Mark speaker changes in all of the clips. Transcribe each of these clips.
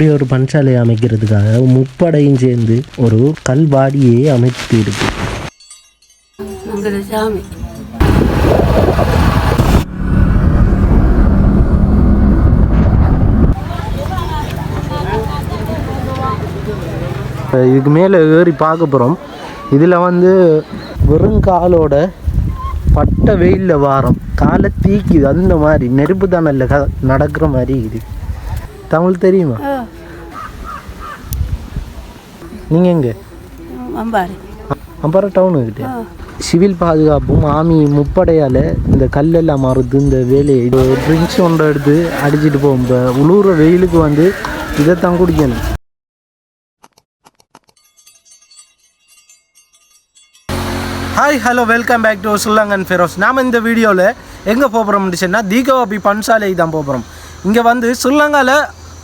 Speaker 1: இப்படி ஒரு பஞ்சாலை அமைக்கிறதுக்காக முப்படையும் சேர்ந்து ஒரு கல்வாடியே அமைத்து இருக்கு. இதுக்கு மேலே ஏறி பார்க்க போகிறோம் இதில் வந்து வெறும் காலோட பட்ட வெயிலில் வாரம். காலை தீக்குது. அந்த மாதிரி நெருப்பு தானல்ல க நடக்கிற மாதிரி இது தமிழ் தெரியுமா? நீங்கள் எங்கே?
Speaker 2: அம்பாரி
Speaker 1: அப்புறம் டவுனு கிட்டே சிவில் பாதுகாப்பும் ஆமி முப்படையால் இந்த கல்லெல்லாம் மறுத்து இந்த வேலையை இது ட்ரிங்க்ஸ் ஒன்றை எடுத்து அடிச்சிட்டு போகும் இப்போ உழுவுற வெயிலுக்கு வந்து இதைத்தான் குடிக்கணும். Hi hello welcome back to சுல்லங்கன் Feroz நாம் இந்த வீடியோவில் எங்கே போகிறோம்னு சொன்னால் தீகவாபி பன்சாலை தான் போகிறோம் இங்கே வந்து சுல்லங்கால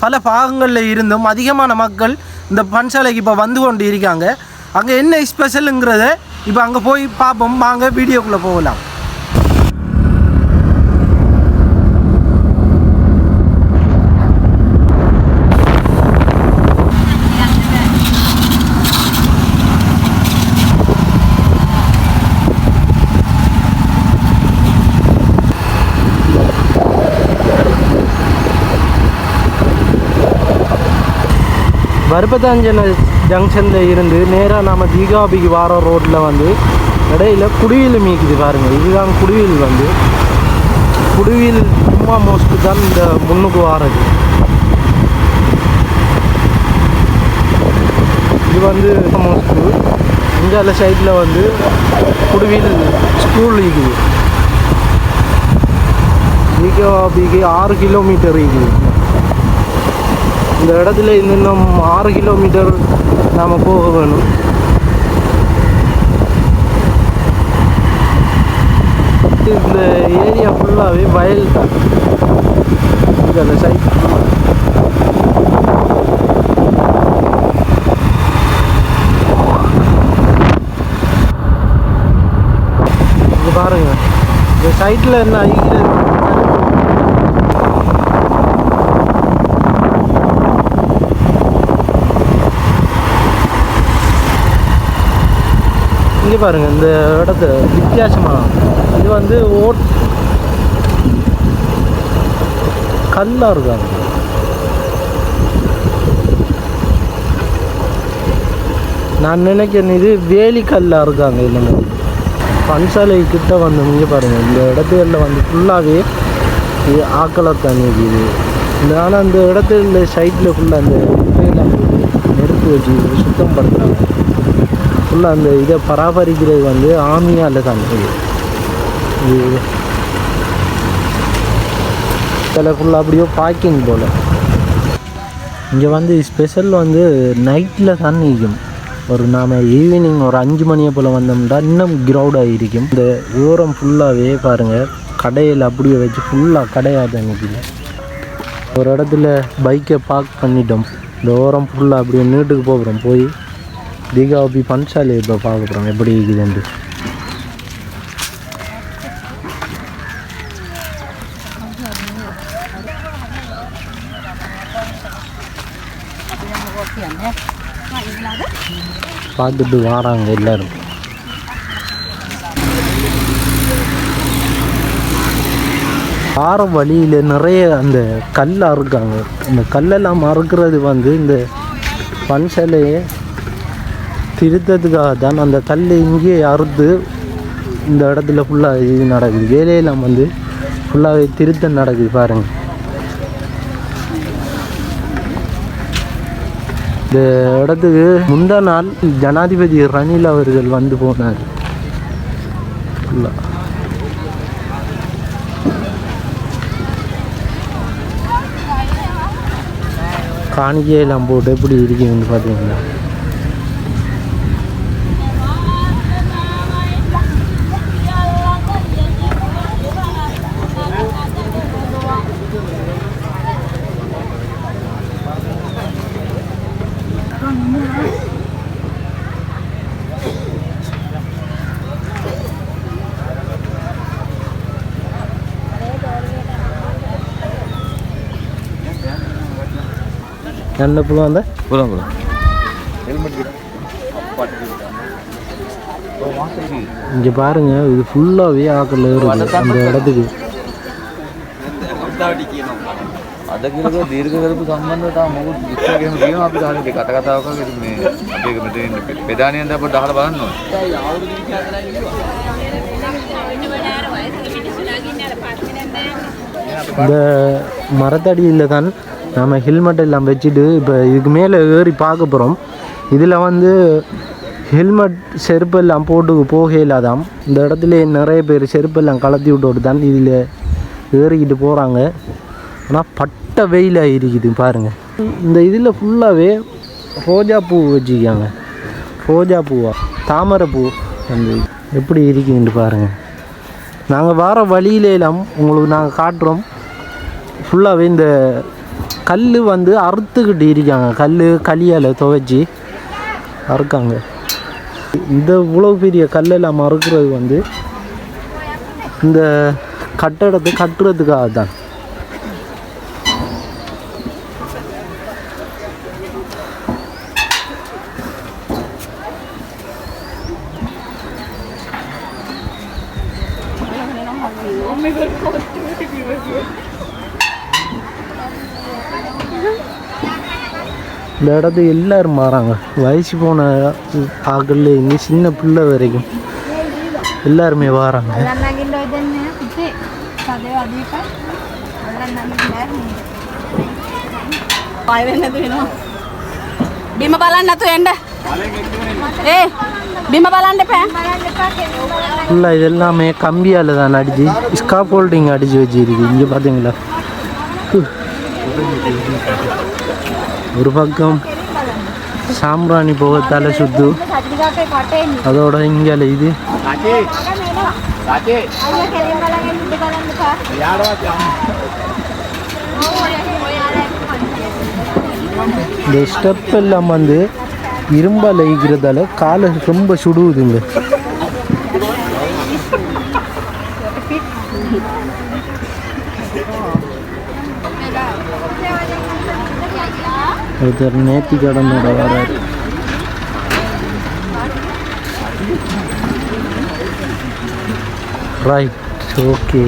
Speaker 1: பல பாகங்களில் இருந்தும் அதிகமான மக்கள் இந்த பன்சாலைக்கு இப்போ வந்து கொண்டு இருக்காங்க அங்கே என்ன ஸ்பெஷலுங்கிறத இப்போ அங்கே போய் பார்ப்போம். வாங்க வீடியோக்குள்ளே போகலாம். வருப்பத்தாஞ்சன ஜங்ஷனில் இருந்து நேராக நாம் தீகாபிக்கு வார ரோட்டில் வந்து இடையில குடியில் மீக்குது பாருங்கள் இதுதான் குடியில் வந்து. குடியில் சும்மா மோஸ்ட்டு தான் இந்த முன்னுக்கு வாரது. இது வந்து மோஸ்ட்டு இந்த சைடில் வந்து குடுவில் ஸ்கூல் இருக்குது. தீகாபிக்கு ஆறு கிலோமீட்டர் இருக்குது. இந்த இடத்துல இருந்து இன்னும் ஆறு கிலோமீட்டர் நாம் போக வேணும். இந்த ஏரியா ஃபுல்லாகவே வயல் தான். இந்த சைட் இது பாருங்க. இந்த சைட்டில் என்ன அழிக்கிறது இங்கே பாருங்க இந்த இடத்து வித்தியாசமா. இது வந்து ஓட் கல்லா இருக்காங்க நான் நினைக்கிறேன் இது வேலி கல்லா இருக்காங்க இந்த மாதிரி பன்சாலை கிட்ட வந்து இங்கே பாருங்கள் இந்த இடத்துல வந்து ஃபுல்லாகவே இது ஆக்களை தண்ணி இது ஆனால் அந்த இடத்துல சைட்டில் ஃபுல்லாக அந்த நெருப்பு வச்சு சுத்தம் பண்ணுறாங்க ஃபுல்லாக அந்த இதை பராமரிக்கிறது வந்து ஆமியால் தான் இது. இதில் ஃபுல்லாக அப்படியோ பார்க்கிங் போல். இங்கே வந்து ஸ்பெஷல் வந்து நைட்டில் தான் நிற்கும். ஒரு நாம் ஈவினிங் ஒரு அஞ்சு மணியை போல் வந்தோம்னா இன்னும் க்ரௌடாக இருக்கும். இந்த ஓரம் ஃபுல்லாகவே பாருங்கள் கடையில் அப்படியே வச்சு ஃபுல்லாக கடையாக தான் ஒரு இடத்துல பைக்கை பார்க் பண்ணிட்டோம். இந்த ஓரம் ஃபுல்லாக அப்படியே நீட்டுக்கு போகிறோம். போய் தீகாபி பன்சாலை இப்போ பார்க்க போகிறோம் எப்படி இருக்குதுன்ட்டு பார்த்துட்டு வாராங்க எல்லாரும் ஆற வழியில் நிறைய அந்த கல் அறுக்காங்க இந்த கல்லெல்லாம் அறுக்கிறது வந்து இந்த பன்சாலையை திருத்ததுக்காக தான் அந்த கல்லை இங்கேயே அறுத்து இந்த இடத்துல ஃபுல்லாக இது நடக்குது வேலையெல்லாம் வந்து ஃபுல்லாகவே திருத்தம் நடக்குது பாருங்கள் இந்த இடத்துக்கு முந்தா நாள் ஜனாதிபதி ரணில் அவர்கள் வந்து போனார். ஃபுல்லாக காணிக்கையெல்லாம் போட்டு எப்படி இருக்குதுன்னு பார்த்தீங்களா நல்ல புலம் அந்த
Speaker 3: போலாம் போலாம் ஹெல்மெட்
Speaker 1: இங்கே பாருங்க இது ஃபுல்லாகவே ஆக்கல இருக்குது அந்த இடத்துக்கு
Speaker 3: අද කියලක දීර්ඝ කරපු සම්බන්ධතා මොකුත් විශ්වාසයෙන් තියෙනවා අපි ගහලා කතා කතාවක් වගේ මේ අපි එක මෙතන පෙදානියෙන් අපිට අහලා බලන්න ඕනේ.
Speaker 1: இந்த மரத்தடியில் தான் நம்ம ஹெல்மெட் எல்லாம் வச்சுட்டு இப்போ இதுக்கு மேலே ஏறி பார்க்க போகிறோம் இதில் வந்து ஹெல்மெட் செருப்பு எல்லாம் போட்டு போக இல்லாதாம் இந்த இடத்துல நிறைய பேர் செருப்பு எல்லாம் கலத்தி விட்டு தான் இதில் ஏறிக்கிட்டு போகிறாங்க ஆனால் பட்ட வெயிலாக இருக்குது பாருங்கள் இந்த இதில் ஃபுல்லாகவே ரோஜா பூ வச்சுக்காங்க ரோஜா பூவா? தாமரை பூ அந்த எப்படி இருக்குதுன்ட்டு பாருங்கள் நாங்கள் வர வழியில எல்லாம் உங்களுக்கு நாங்கள் காட்டுறோம். ஃபுல்லாகவே இந்த கல் வந்து அறுத்துக்கிட்டு இருக்காங்க. கல் களியால் துவைச்சி அறுக்காங்க. இந்த இவ்வளோ பெரிய கல்லெல்லாம் அறுக்கிறது வந்து இந்த கட்டடத்தை கட்டுறதுக்காக தான் இந்த இடத்துக்கு எல்லாரும் மாறாங்க வயசு போன ஆக்கள் இனி சின்ன பிள்ளை வரைக்கும் எல்லாருமே வராங்க
Speaker 4: අල්ලන්නගින්න ඔය දෙන්නේ පුතේ සදේ අදීපයි අල්ලන්නගින්න
Speaker 2: ආය වෙන්න නැතු වෙනවා බිම බලන්න නැතු එන්න ඒ බිම බලන්න එපා
Speaker 4: බලන්න එපා කෙනෙක් බලන්න
Speaker 1: ஃபுல்லாக இது எல்லாமே கம்பியால் தான் அடிச்சு ஸ்காப் ஹோல்டிங் அடித்து வச்சிருக்கு இங்கே பார்த்தீங்களா ஹு. ஒரு பக்கம் சாம்பிராணி போகத்தால சுத்து. அதோட இங்கால இது. இந்த ஸ்டெப் எல்லாம் வந்து இரும்பால் ஈக்கிறதால காலை ரொம்ப சுடுவுதுங்க ஒருத்தர் நேத்தி கடனோட வராரு. ரைட் ஓகே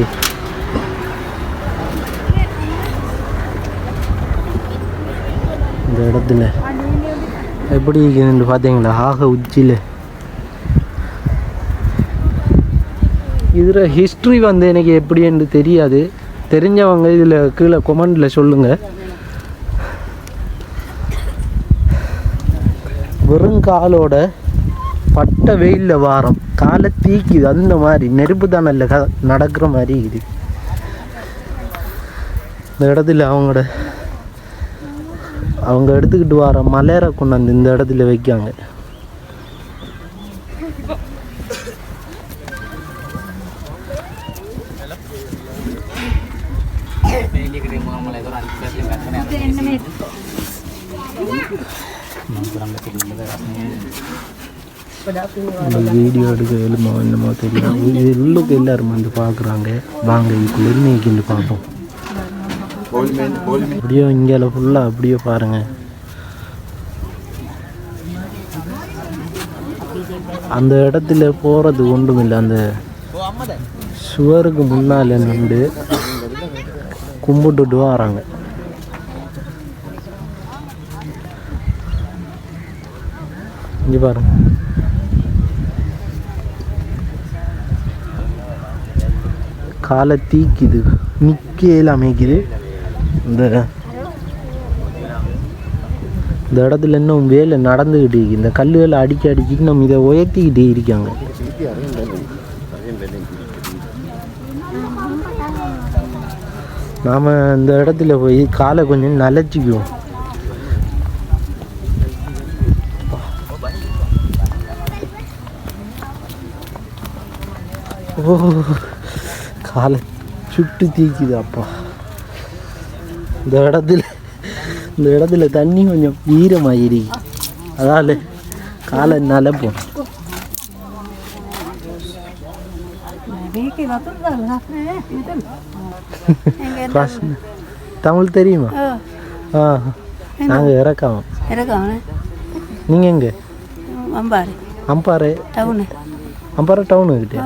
Speaker 1: இந்த இடத்துல எப்படி இருக்குதுன்னு பார்த்தீங்களா? ஆக உச்சியில். இதில் ஹிஸ்ட்ரி வந்து எனக்கு எப்படின்னு தெரியாது. தெரிஞ்சவங்க இதில் கீழே கொமெண்டில் சொல்லுங்கள் வெறும் காலோட பட்ட வெயிலில் வாரம். காலை தீக்குது. அந்த மாதிரி நெருப்பு தானல்ல க நடக்கிற மாதிரி இது இந்த இடத்துல அவங்களோட அவங்க எடுத்துக்கிட்டு வர மலையரை கொண்டாந்து இந்த இடத்துல வைக்காங்க இந்த வீடியோ எடுக்க எழுமோ என்னமோ தெரியும் இது உள்ளுக்கு எல்லாரும் வந்து பார்க்குறாங்க. வாங்க இதுக்குள்ள இன்னைக்கு பார்ப்போம். அப்படியே இங்கே ஃபுல்லாக அப்படியே பாருங்க. அந்த இடத்துல போகிறது ஒன்றும் இல்லை அந்த சுவருக்கு முன்னால் நின்று கும்பிட்டுட்டு வராங்க. இங்கே பாருங்க காலை தீக்குது. நிற்கையில் அமைக்குது. இந்த இந்த இடத்துல இன்னும் வேலை நடந்துக்கிட்டு இருக்கு. இந்த கல்லுகளை அடிக்க அடிச்சு நம்ம இதை உயர்த்திக்கிட்டே இருக்காங்க. நாம் இந்த இடத்துல போய் காலை கொஞ்சம் நலச்சிக்குவோம். ஓ காலை சுட்டு தீக்குது அப்பா இந்த இடத்துல இந்த இடத்துல தண்ணி கொஞ்சம் ஈரமாயிருக்கு அதால் காலை நலப்போம் தமிழ் தெரியுமா ஆ நாங்கள் இறக்காம
Speaker 2: இறக்காம
Speaker 1: நீங்கள் எங்கே
Speaker 2: அம்பாரு
Speaker 1: அம்பாறை
Speaker 2: டவுனு
Speaker 1: அம்பாறை டவுனு கிட்டே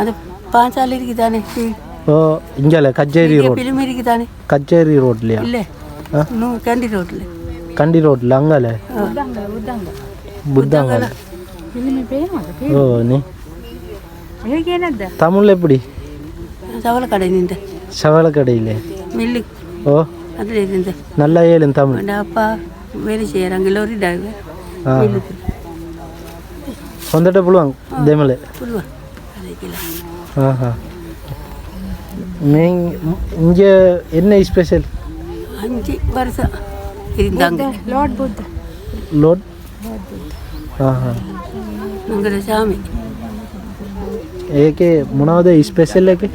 Speaker 2: அது பாஞ்சாலி இருக்குதானே?
Speaker 1: இங்கே கச்சேரி ரோட்.
Speaker 2: பிலிம் இருக்குதானே?
Speaker 1: கச்சேரி ரோட்லையா?
Speaker 2: இல்லை. கேண்டி ரோட்டில்
Speaker 1: கண்டி ரோட்டில் அங்கால? புத்தாங்கால. ஓ நீ? தமிழ் எப்படி?
Speaker 2: சவள கடை நின்று.
Speaker 1: சவள கடையில்
Speaker 2: மில்லு.
Speaker 1: ஓ.
Speaker 2: அதில் இருந்து
Speaker 1: நல்லா ஏழும் தமிழ்.
Speaker 2: அப்பா வேலை செய்கிறாங்க லோரி டிரைவர்.
Speaker 1: ஆ சொந்தட்ட புழுவாங்க தேமலை
Speaker 2: புல்வா அரைக்கில
Speaker 1: ஆஹா நீங்க இங்கே என்ன ஸ்பெஷல்
Speaker 2: அஞ்சு வருஷம் இருந்தாங்க
Speaker 4: லார்ட் புத்த
Speaker 1: லோட் ஆஹா
Speaker 2: உங்களோட சாமி
Speaker 1: ஏகே மூணாவது ஸ்பெஷல் ஏகே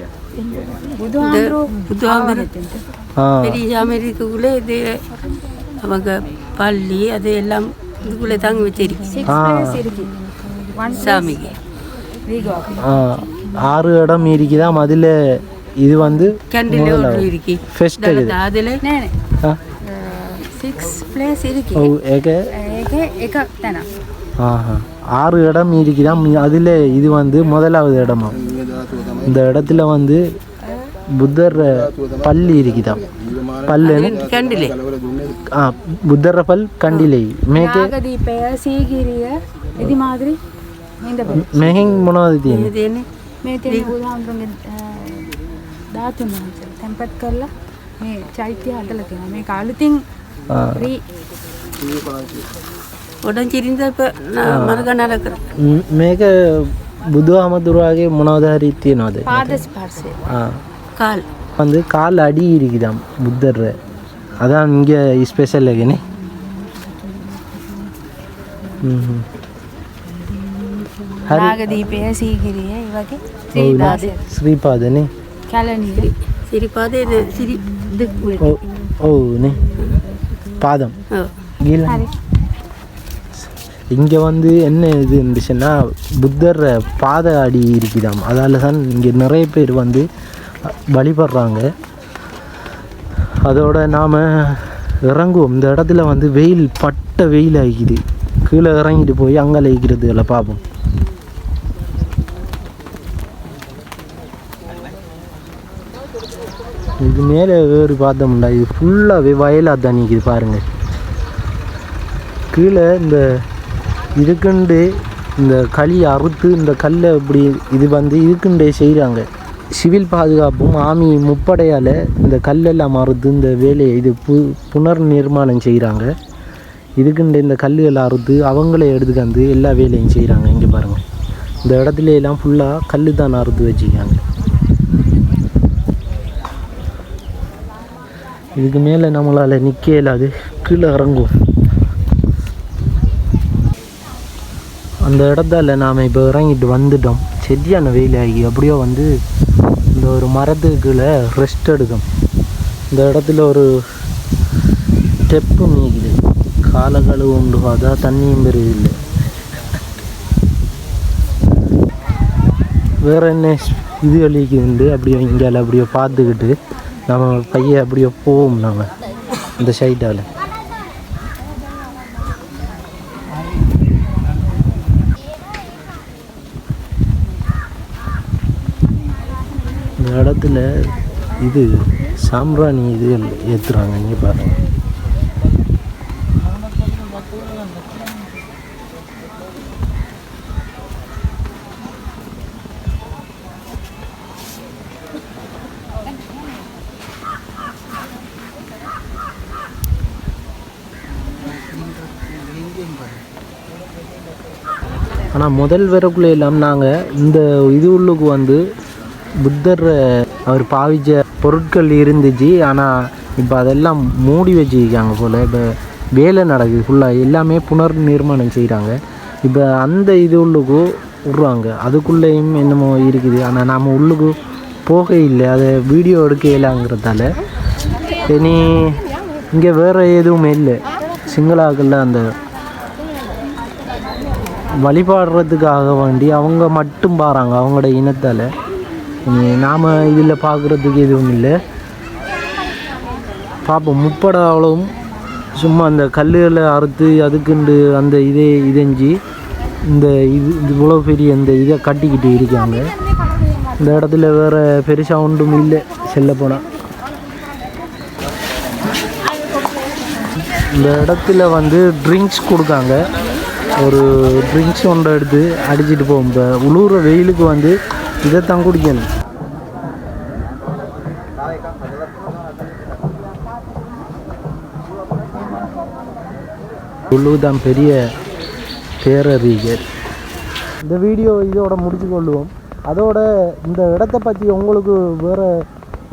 Speaker 2: பெரிய சாமி இருக்கக்குள்ளே இது அவங்க பள்ளி அது எல்லாம் இதுக்குள்ளே தாங்க வச்சிருக்கு சாமிக்கு.
Speaker 1: ஆறு இடம் இருக்குதான் அதில் இது வந்து ஃபெஸ்ட்
Speaker 2: அதில்?
Speaker 1: ஆறு இடம் இருக்குதான் அதில் இது வந்து முதலாவது இடமா? இந்த இடத்துல வந்து புத்தர் பள்ளி இருக்குதான் பல்லு
Speaker 2: கண்டிலே.
Speaker 1: ஆ புத்தர் பல் கண்டிலே.
Speaker 4: மேக்கே இது மாதிரி? මාදිරි ඉඳ
Speaker 1: மெஹிங் மூணாவது தீன்
Speaker 2: இது என்ன
Speaker 4: මේ තෙ බුදුහාමුදුරන්ගේ ධාතුන් වහන්සේ තැන්පත් කරලා මේ චෛත්‍ය හදලා තියෙනවා මේ කාලුතින්
Speaker 1: ஆ
Speaker 4: රී
Speaker 2: உடஞ்சிருந்தா இப்போ நான் மறுக்க நடக்கிறேன்
Speaker 1: ம், මේක බුදු හමදුරවාගේ මොනවද හරි තියෙනවද
Speaker 4: පාද ස්පර්ශය
Speaker 1: ஆ
Speaker 2: கால்
Speaker 1: வந்து கால் அடி இருக்குதாம் புத்தர் அதான் இங்கே ஸ்பெஷல் ஏகனே ம் හරි
Speaker 4: ನಾಗದೀಪೆಯ
Speaker 1: ಸೀಗಿರಿಯ ಇವಾಗ
Speaker 4: ಶ್ರೀಪಾದೆ.
Speaker 2: ಶ್ರೀಪಾದನೆ? ಕ್ಯಾಲನಿಗೆ ಸಿರಿಪಾದೆ ಇದು
Speaker 1: ಸಿರಿ ஓனே பாதம் கீழே இங்கே வந்து என்ன இது இருந்துச்சுன்னா புத்தர் பாத அடி இருக்குதாம் அதால் தான் இங்கே நிறைய பேர் வந்து வழிபடுறாங்க அதோட நாம் இறங்குவோம் இந்த இடத்துல வந்து வெயில் பட்ட வெயில் ஆகிக்குது கீழே இறங்கிட்டு போய் அங்கே லைக்கிறதுல பார்ப்போம் இது மேலே வேறு பார்த்தோம்டா இது ஃபுல்லாகவே வயலாக தான் நிற்கிது பாருங்கள் கீழே இந்த இதுக்குண்டு இந்த களி அறுத்து இந்த கல்லை இப்படி இது வந்து இதுக்குண்டே செய்கிறாங்க சிவில் பாதுகாப்பும் ஆமி முப்படையால் இந்த கல்லெல்லாம் அறுத்து இந்த வேலையை இது பு புனர் நிர்மாணம் செய்கிறாங்க இதுக்குண்டு இந்த கல்லுகளை அறுத்து அவங்களே எடுத்துக்கந்து எல்லா வேலையும் செய்கிறாங்க இங்கே பாருங்கள் இந்த இடத்துல எல்லாம் ஃபுல்லாக கல் தான் அறுத்து வச்சுக்கிறாங்க இதுக்கு மேலே நம்மளால் நிற்க இயலாது. கீழே இறங்கும் அந்த இடத்தால நாம் இப்போ இறங்கிட்டு வந்துட்டோம். சரியான வெயில் ஆகி அப்படியோ வந்து இந்த ஒரு மரத்துக்கு கீழே ரெஸ்ட் எடுக்கும் இந்த இடத்துல ஒரு ஸ்டெப்பு நீக்குது காலகளவு உண்டு அதான் தண்ணியும் பெரியது இல்லை என்ன இது அழிக்குதுண்டு அப்படியே இங்கே அப்படியே பார்த்துக்கிட்டு நம்ம பையன் அப்படியே போவோம் நாம் இந்த சைட்டால் இந்த இடத்துல இது சாம்பிராணி இது ஏற்றுறாங்க இங்கே பாருங்க. ஆனால் முதல் வரக்குள்ளே இல்லாமல் நாங்கள் இந்த இது உள்ளுக்கு வந்து புத்தர் அவர் பாவிச்ச பொருட்கள் இருந்துச்சு. ஆனால் இப்போ அதெல்லாம் மூடி வச்சுருக்காங்க போல். இப்போ வேலை நடக்குது ஃபுல்லாக எல்லாமே புனர் நிர்மாணம் செய்கிறாங்க இப்போ அந்த இது உள்ளுக்கு விட்றாங்க. அதுக்குள்ளேயும் என்னமோ இருக்குது. ஆனால் நாம் உள்ளுக்கு போக இல்லை. அதை வீடியோ எடுக்க இயலாங்கிறதால இனி இங்கே வேறு எதுவுமே இல்லை. சிங்களாக்களில் அந்த வழிபாடுறதுக்காக வேண்டி அவங்க மட்டும் பாறாங்க அவங்களோட இனத்தால். நாம் இதில் பார்க்குறதுக்கு எதுவும் இல்லை. பார்ப்போம் முப்பட அவ்வளவும் சும்மா அந்த கல்லுகளை அறுத்து அதுக்குண்டு அந்த இதே இதெஞ்சி இந்த இது இது இவ்வளோ பெரிய இந்த இதை கட்டிக்கிட்டு இருக்காங்க. இந்த இடத்துல வேறு பெருசாக ஒன்றும் இல்லை செல்ல போனால் இந்த இடத்துல வந்து ட்ரிங்க்ஸ் கொடுக்காங்க. ஒரு ட்ரிங்க்ஸ் ஒன்றை எடுத்து அடிச்சுட்டு போவோம். இப்போ உழுவுற வெயிலுக்கு வந்து இதைத்தான் குடிக்கணும். உள்ளு தான் பெரிய பேரறிஞர். இந்த வீடியோ இதோட முடிச்சு கொள்ளுவோம் அதோட இந்த இடத்த பற்றி உங்களுக்கு வேறு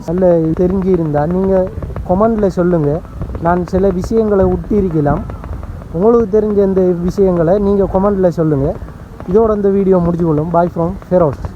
Speaker 1: நல்ல தெரிஞ்சு இருந்தால் நீங்கள் கொமெண்டில் சொல்லுங்கள் நான் சில விஷயங்களை ஒட்டியிருக்கலாம். உங்களுக்கு தெரிஞ்ச இந்த விஷயங்களை நீங்கள் கொமெண்டில் சொல்லுங்கள் இதோட இந்த வீடியோ முடிச்சு கொள்ளும் பாய் ஃப்ரம் ஃபெரோஸ்